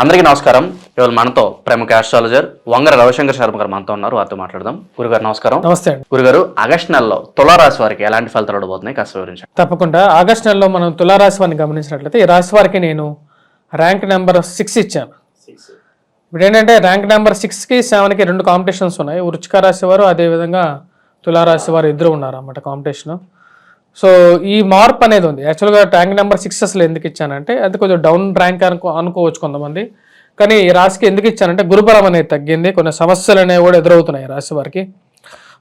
అందరికీ నమస్కారం. ఇవాళ మనతో ప్రముఖ ఆస్ట్రాలజర్ వంగర రవిశంకర్ శర్మ గారు మనతో ఉన్నారు. వారితో మాట్లాడదాం. గురుగారు నమస్కారం. నమస్తే అండి. గురుగారు ఆగస్ట్ నెలలో తులారాశి వారికి ఎలాంటి ఫలితాలు ఉండబోతున్నాయి? కాస్త వివరించండి. తప్పకుండా. ఆగస్ట్ నెలలో మనం తులారాశి వారిని గమనించినట్లయితే ఈ రాశి వారికి నేను ర్యాంక్ నెంబర్ సిక్స్ ఇచ్చాను. ఇప్పుడు ఏంటంటే ర్యాంక్ నెంబర్ సిక్స్కి సెవెన్కి రెండు కాంపిటీషన్స్ ఉన్నాయి. వృచ్చిక రాశి వారు అదేవిధంగా తులారాశి వారు ఇద్దరు ఉన్నారు అన్నమాట కాంపిటీషన్. సో ఈ మార్పు అనేది ఉంది. యాక్చువల్గా ట్యాంక్ నెంబర్ సిక్స్ అసలు ఎందుకు ఇచ్చానంటే అది కొంచెం డౌన్ ర్యాంక్ అనుకో అనుకోవచ్చు కొంతమంది. కానీ ఈ రాశికి ఎందుకు ఇచ్చానంటే గురుబలం అనేది తగ్గింది. కొన్ని సమస్యలు అనేవి కూడా ఎదురవుతున్నాయి రాశి వారికి.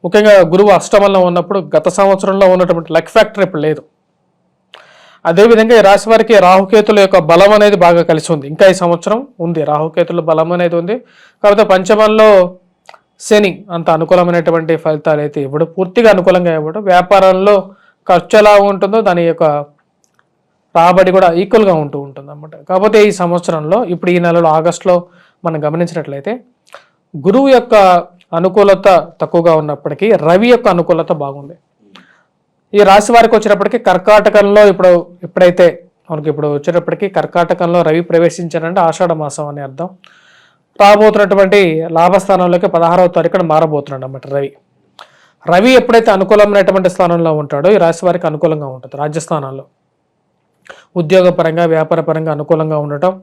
ముఖ్యంగా గురువు అష్టమంలో ఉన్నప్పుడు గత సంవత్సరంలో ఉన్నటువంటి లక్ ఫ్యాక్టర్ ఇప్పుడు లేదు. అదేవిధంగా ఈ రాశి వారికి రాహుకేతుల యొక్క బలం అనేది బాగా కలిసి ఉంది. ఇంకా ఈ సంవత్సరం ఉంది. రాహుకేతుల బలం అనేది ఉంది. కాకపోతే పంచమంలో శని అంత అనుకూలమైనటువంటి ఫలితాలు అయితే ఇవ్వడు. పూర్తిగా అనుకూలంగా ఇవ్వడు. వ్యాపారంలో ఖర్చు ఎలా ఉంటుందో దాని యొక్క రాబడి కూడా ఈక్వల్గా ఉంటూ ఉంటుంది అన్నమాట కాకపోతే ఈ సంవత్సరంలో ఇప్పుడు ఈ నెలలో ఆగస్టులో మనం గమనించినట్లయితే గురువు యొక్క అనుకూలత తక్కువగా ఉన్నప్పటికీ రవి యొక్క అనుకూలత బాగుంది. ఈ రాశి వారికి వచ్చినప్పటికీ కర్కాటకంలో ఇప్పుడు ఎప్పుడైతే మనకి ఇప్పుడు వచ్చేటప్పటికీ కర్కాటకంలో రవి ప్రవేశించారంటే ఆషాఢ మాసం అని అర్థం. రాబోతున్నటువంటి లాభస్థానంలోకి పదహారవ తారీఖున మారబోతున్నాడు అన్నమాట రవి. రవి ఎప్పుడైతే అనుకూలమైనటువంటి స్థానంలో ఉంటాడో ఈ రాశి వారికి అనుకూలంగా ఉంటుంది రాజ్యస్థానాల్లో. ఉద్యోగపరంగా వ్యాపారపరంగా అనుకూలంగా ఉండటం.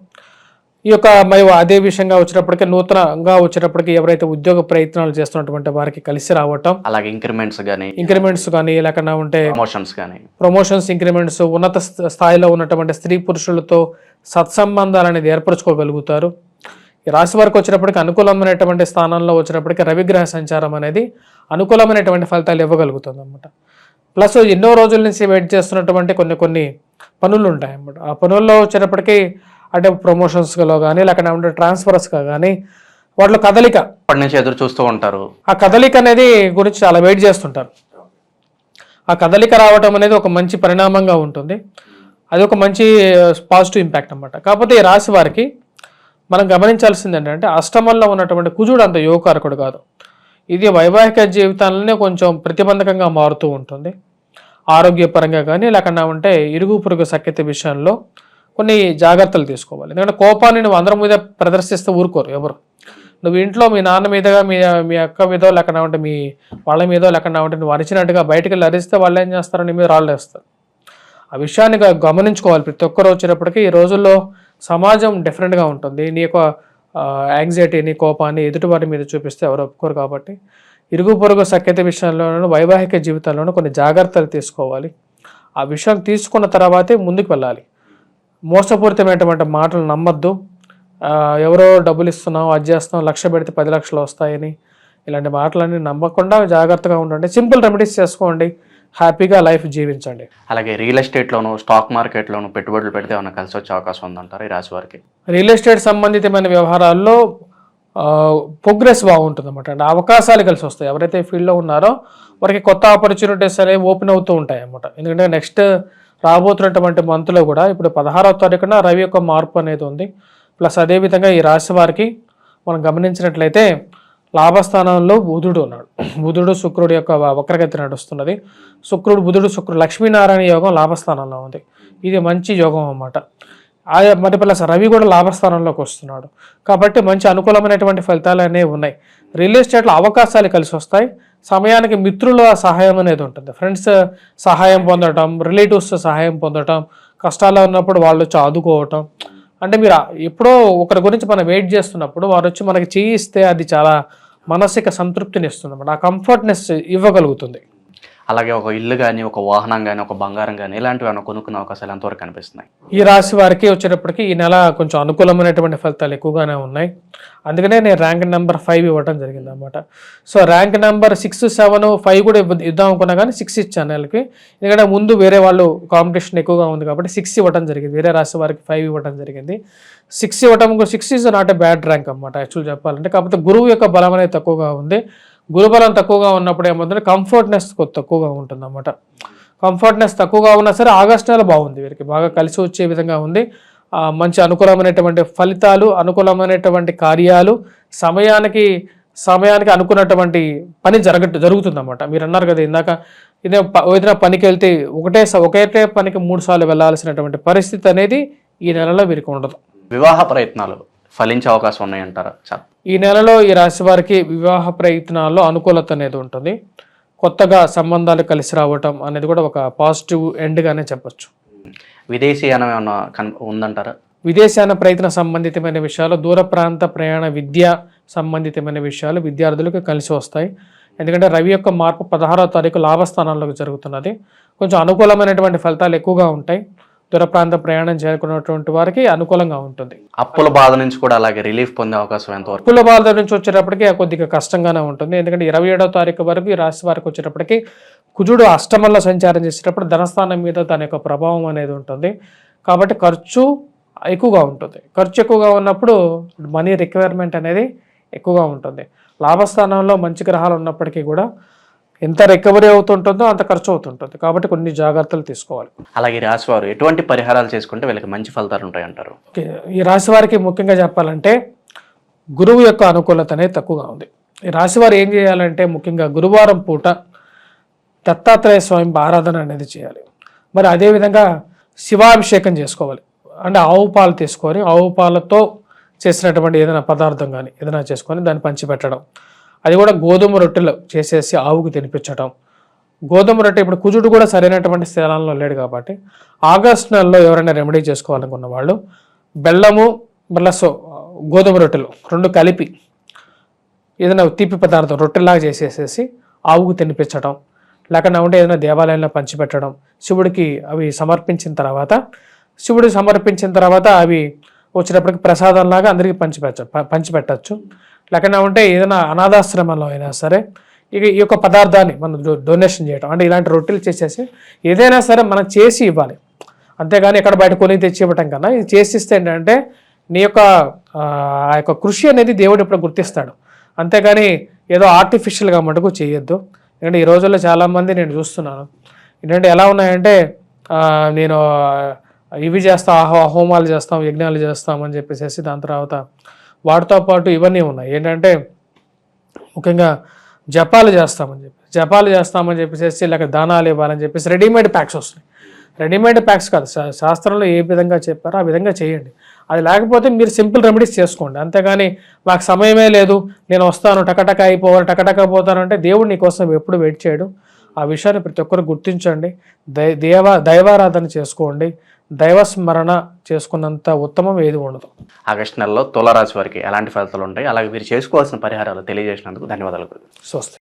ఈ యొక్క మరి అదే విషయంగా వచ్చేటప్పటికి నూతనంగా వచ్చేటప్పటికి ఎవరైతే ఉద్యోగ ప్రయత్నాలు చేస్తున్నటువంటి వారికి కలిసి రావటం. అలాగే ఇంక్రిమెంట్స్ కానీ ఇంక్రిమెంట్స్ కానీ లేకుండా ఉంటే ప్రమోషన్స్ కానీ ప్రమోషన్స్ ఇంక్రిమెంట్స్ ఉన్నత స్థ- స్థాయిలో ఉన్నటువంటి స్త్రీ పురుషులతో సత్సంబంధాలు అనేది ఏర్పరచుకోగలుగుతారు. ఈ రాశి వారికి వచ్చినప్పటికి అనుకూలమైనటువంటి స్థానంలో వచ్చినప్పటికీ రవిగ్రహ సంచారం అనేది అనుకూలమైనటువంటి ఫలితాలు ఇవ్వగలుగుతుంది అనమాట ప్లస్ ఎన్నో రోజుల నుంచి వెయిట్ చేస్తున్నటువంటి కొన్ని కొన్ని పనులు ఉంటాయి అన్నమాట. ఆ పనుల్లో వచ్చేటప్పటికి అంటే ప్రమోషన్స్లో కానీ లేకపోతే ట్రాన్స్ఫర్స్గా కానీ వాటిలో కదలిక అప్పటి నుంచి ఎదురు చూస్తూ ఉంటారు. ఆ కదలిక అనేది గురించి చాలా వెయిట్ చేస్తుంటారు. ఆ కదలిక రావటం అనేది ఒక మంచి పరిణామంగా ఉంటుంది. అది ఒక మంచి పాజిటివ్ ఇంపాక్ట్ అన్నమాట. కాకపోతే ఈ రాశి వారికి మనం గమనించాల్సింది ఏంటంటే అష్టమంలో ఉన్నటువంటి కుజుడు అంత యోగకారకుడు కాదు. ఇది వైవాహిక జీవితాలనే కొంచెం ప్రతిబంధకంగా మారుతూ ఉంటుంది. ఆరోగ్యపరంగా కానీ లేకుండా ఉంటే ఇరుగు పొరుగు సఖ్యత విషయంలో కొన్ని జాగ్రత్తలు తీసుకోవాలి. ఎందుకంటే కోపాన్ని నువ్వు అందరి మీద ప్రదర్శిస్తే ఊరుకోరు ఎవరు. నువ్వు ఇంట్లో మీ నాన్న మీదగా మీ మీ అక్క మీదో లేకుండా ఉంటే మీ వాళ్ళ మీదో లేకుండా ఉంటే నువ్వు అరిచినట్టుగా బయటకు వెళ్ళి అరిస్తే వాళ్ళు ఏం చేస్తారని మీద రాళ్ళు వేస్తారు. ఆ విషయాన్ని గమనించుకోవాలి ప్రతి ఒక్కరు వచ్చినప్పటికీ ఈ రోజుల్లో సమాజం డిఫరెంట్గా ఉంటుంది. నీ యొక్క యాంగ్జైటీని కోపాన్ని ఎదుటివారి మీద చూపిస్తే ఎవరు ఒప్పుకోరు కాబట్టి. ఇరుగు పొరుగు సఖ్యత విషయంలోనూ వైవాహిక జీవితంలోనూ కొన్ని జాగ్రత్తలు తీసుకోవాలి. ఆ విషయం తీసుకున్న తర్వాతే ముందుకు వెళ్ళాలి. మోసపూరితమైనటువంటి మాటలు నమ్మద్దు. ఎవరో డబ్బులు ఇస్తున్నాం అది చేస్తున్నాం లక్ష పెడితే పది లక్షలు వస్తాయని ఇలాంటి మాటలన్నీ నమ్మకుండా జాగ్రత్తగా ఉండండి. సింపుల్ రెమెడీస్ చేసుకోండి. హ్యాపీగా లైఫ్ జీవించండి. అలాగే రియల్ ఎస్టేట్లోను స్టాక్ మార్కెట్లోను పెట్టుబడులు పెడితే ఏమైనా కలిసి వచ్చే అవకాశం ఉందంటారు ఈ రాశి వారికి? రియల్ ఎస్టేట్ సంబంధితమైన వ్యవహారాల్లో ప్రోగ్రెస్ బాగుంటుంది అనమాట అంటే అవకాశాలు కలిసి వస్తాయి. ఎవరైతే ఫీల్డ్లో ఉన్నారో వారికి కొత్త ఆపర్చునిటీస్ అనేవి ఓపెన్ అవుతూ ఉంటాయి అన్నమాట ఎందుకంటే నెక్స్ట్ రాబోతున్నటువంటి మంత్లో కూడా ఇప్పుడు పదహారవ తారీఖున రవి యొక్క మార్పు అనేది ఉంది. ప్లస్ అదేవిధంగా ఈ రాశి వారికి మనం గమనించినట్లయితే లాభస్థానంలో బుధుడు ఉన్నాడు. బుధుడు శుక్రుడు యొక్క వక్రగతి నడుస్తున్నది. శుక్రుడు బుధుడు శుక్రుడు లక్ష్మీనారాయణ యోగం లాభస్థానంలో ఉంది. ఇది మంచి యోగం అన్నమాట. ఆయా మరి ప్లస్ రవి కూడా లాభస్థానంలోకి వస్తున్నాడు. కాబట్టి మంచి అనుకూలమైనటువంటి ఫలితాలు అనేవి ఉన్నాయి. రియల్ ఎస్టేట్లో అవకాశాలు కలిసి వస్తాయి. సమయానికి మిత్రుల సహాయం అనేది ఉంటుంది. ఫ్రెండ్స్ సహాయం పొందటం రిలేటివ్స్ సహాయం పొందటం కష్టాల్లో ఉన్నప్పుడు వాళ్ళు వచ్చి ఆదుకోవటం అంటే మీరు ఎప్పుడో ఒకరి గురించి మనం వెయిట్ చేస్తున్నప్పుడు వారు వచ్చి మనకి చేయిస్తే అది చాలా మానసిక సంతృప్తిని ఇస్తుంది అన్నమాట ఆ కంఫర్ట్నెస్ ఇవ్వగలుగుతుంది. అలాగే ఒక ఇల్లు కానీ ఒక వాహనం కానీ ఒక బంగారం కానీ ఇలాంటివి ఏమైనా కొనుక్కునే అవకాశాలు ఎంతవరకు కనిపిస్తున్నాయి? ఈ రాశి వారికి వచ్చేటప్పటికి ఈ నెల కొంచెం అనుకూలమైనటువంటి ఫలితాలు ఎక్కువగానే ఉన్నాయి. అందుకనే నేను ర్యాంక్ నెంబర్ ఫైవ్ ఇవ్వడం జరిగింది అనమాట so rank number six seven five కూడా ఇద్దాం అనుకున్నా కానీ సిక్స్ ఇచ్చాను నెలకి. ఎందుకంటే ముందు వేరే వాళ్ళు కాంపిటీషన్ ఎక్కువగా ఉంది కాబట్టి సిక్స్ ఇవ్వడం జరిగింది. వేరే రాశి వారికి ఫైవ్ ఇవ్వడం జరిగింది. సిక్స్ ఇవ్వడం six is not a bad rank అనమాట యాక్చువల్ చెప్పాలంటే. కాకపోతే గురువు యొక్క బలం అనేది తక్కువగా ఉంది. గురుబలం తక్కువగా ఉన్నప్పుడు ఏమవుతుంది కంఫర్ట్నెస్ తక్కువగా ఉంటుంది అన్నమాట కంఫర్ట్నెస్ తక్కువగా ఉన్నా సరే ఆగస్ట్ నెల బాగుంది వీరికి. బాగా కలిసి వచ్చే విధంగా ఉంది. మంచి అనుకూలమైనటువంటి ఫలితాలు అనుకూలమైనటువంటి కార్యాలు సమయానికి సమయానికి అనుకున్నటువంటి పని జరగట్ జరుగుతుందన్నమాట. మీరు అన్నారు కదా ఇందాక ఇదే ఏదైనా పనికి వెళ్తే ఒకటే ఒకటే పనికి మూడు సార్లు వెళ్ళాల్సినటువంటి పరిస్థితి అనేది ఈ నెలలో వీరికి ఉండదు. వివాహ ప్రయత్నాలు. ఫలించే అవకాశం ఉన్నాయంటారా? చాలా ఈ నెలలో ఈ రాశి వారికి వివాహ ప్రయత్నాల్లో అనుకూలత అనేది ఉంటుంది. కొత్తగా సంబంధాలు కలిసి రావటం అనేది కూడా ఒక పాజిటివ్ ఎండ్గానే చెప్పొచ్చు. విదేశీయానం ఏమన్నా కన్ ఉందంటారా? విదేశాన ప్రయత్న సంబంధితమైన విషయాలు దూర ప్రాంత ప్రయాణ విద్య సంబంధితమైన విషయాలు విద్యార్థులకు కలిసి వస్తాయి. ఎందుకంటే రవి యొక్క మార్పు పదహారో తారీఖు లాభస్థానంలోకి జరుగుతున్నది. కొంచెం అనుకూలమైనటువంటి ఫలితాలు ఎక్కువగా ఉంటాయి. దూర ప్రాంత ప్రయాణం చేరుకున్నటువంటి వారికి అనుకూలంగా ఉంటుంది. అప్పుల బాధ నుంచి కూడా అలాగే రిలీఫ్ పొందే అవకాశం ఎంతవరకు? అప్పుల బాధ నుంచి వచ్చేటప్పటికి కొద్దిగా కష్టంగానే ఉంటుంది. ఎందుకంటే ఇరవై ఏడో తారీఖు వరకు ఈ రాశి వారికి వచ్చేటప్పటికి కుజుడు అష్టమంలో సంచారం చేసేటప్పుడు ధనస్థానం మీద దాని యొక్క ప్రభావం అనేది ఉంటుంది. కాబట్టి ఖర్చు ఎక్కువగా ఉంటుంది. ఖర్చు ఎక్కువగా ఉన్నప్పుడు మనీ రిక్వైర్మెంట్ అనేది ఎక్కువగా ఉంటుంది. లాభస్థానంలో మంచి గ్రహాలు ఉన్నప్పటికీ కూడా ఎంత రికవరీ అవుతుంటుందో అంత ఖర్చు అవుతుంటుంది. కాబట్టి కొన్ని జాగ్రత్తలు తీసుకోవాలి. అలాగే ఈ రాశి వారు ఎటువంటి పరిహారాలు చేసుకుంటే వీళ్ళకి మంచి ఫలితాలు ఉంటాయంటారు? ఓకే. ఈ రాశి వారికి ముఖ్యంగా చెప్పాలంటే గురువు యొక్క అనుకూలత అనేది తక్కువగా ఉంది. ఈ రాశి వారు ఏం చేయాలంటే ముఖ్యంగా గురువారం పూట దత్తాత్రేయ స్వామి ఆరాధన అనేది చేయాలి. మరి అదేవిధంగా శివాభిషేకం చేసుకోవాలి. అంటే ఆవు పాలు తీసుకొని ఆవు పాలతో చేసినటువంటి ఏదైనా పదార్థం కానీ ఏదైనా చేసుకొని దాన్ని పంచిపెట్టడం. అది కూడా గోధుమ రొట్టెలు చేసేసి ఆవుకు తినిపించడం గోధుమ రొట్టె ఇప్పుడు కుజుడు కూడా సరైనటువంటి స్థలంలో లేడు కాబట్టి ఆగస్ట్ నెలలో ఎవరైనా రెమెడీ చేసుకోవాలనుకున్న వాళ్ళు బెల్లము ప్లస్ గోధుమ రొట్టెలు రెండు కలిపి ఏదైనా తీపి పదార్థం రొట్టెలాగా చేసేసేసి ఆవుకు తినిపించడం లేకుండా ఉంటే ఏదైనా దేవాలయంలో పంచిపెట్టడం శివుడికి అవి సమర్పించిన తర్వాత శివుడికి సమర్పించిన తర్వాత అవి వచ్చినప్పటికి ప్రసాదంలాగా అందరికీ పంచిపెట్ట పంచిపెట్టచ్చు. లేకుండా ఉంటే ఏదైనా అనాథాశ్రమంలో అయినా సరే ఇక ఈ యొక్క పదార్థాన్ని మనం డొనేషన్ చేయటం అంటే ఇలాంటి రొట్టెలు చేసేసి ఏదైనా సరే మనం చేసి ఇవ్వాలి. అంతేగాని ఎక్కడ బయట కొని తెచ్చి ఇవ్వటం కన్నా ఇది చేసి ఇస్తే ఏంటంటే నీ యొక్క ఆ యొక్క కృషి అనేది దేవుడు ఎప్పుడు గుర్తిస్తాడు. అంతేగాని ఏదో ఆర్టిఫిషియల్గా మటుకు చేయొద్దు. ఎందుకంటే ఈ రోజుల్లో చాలామంది నేను చూస్తున్నాను. ఏంటంటే ఎలా ఉన్నాయంటే నేను ఇవి చేస్తాం హోమాలు చేస్తాం యజ్ఞాలు చేస్తాం అని చెప్పేసి దాని తర్వాత వాటితో పాటు ఇవన్నీ ఉన్నాయి. ఏంటంటే ముఖ్యంగా జపాలు చేస్తామని చెప్పి జపాలు చేస్తామని చెప్పేసి లేక దానాలు ఇవ్వాలని చెప్పేసి రెడీమేడ్ ప్యాక్స్ వస్తున్నాయి. రెడీమేడ్ ప్యాక్స్ కాదు శాస్త్రంలో ఏ విధంగా చెప్పారో ఆ విధంగా చేయండి. అది లేకపోతే మీరు సింపుల్ రెమెడీస్ చేసుకోండి. అంతేగాని మాకు సమయమే లేదు నేను వస్తాను టకటక అయిపోవాలి టకటక పోతాను అంటే దేవుడు నీకోసం ఎప్పుడు వెయిట్ చేయడు. ఆ విషయాన్ని ప్రతి ఒక్కరు గుర్తించండి. దై దేవ దైవారాధన చేసుకోండి. దైవ స్మరణ చేసుకున్నంత ఉత్తమం ఏది ఉండదు. ఆగస్టు నెలలో తులారాశి వారికి ఎలాంటి ఫలితాలు ఉంటాయి? అలాగే వీరు చేసుకోవాల్సిన పరిహారాలు తెలియజేసినందుకు ధన్యవాదాలు. స్వస్తి.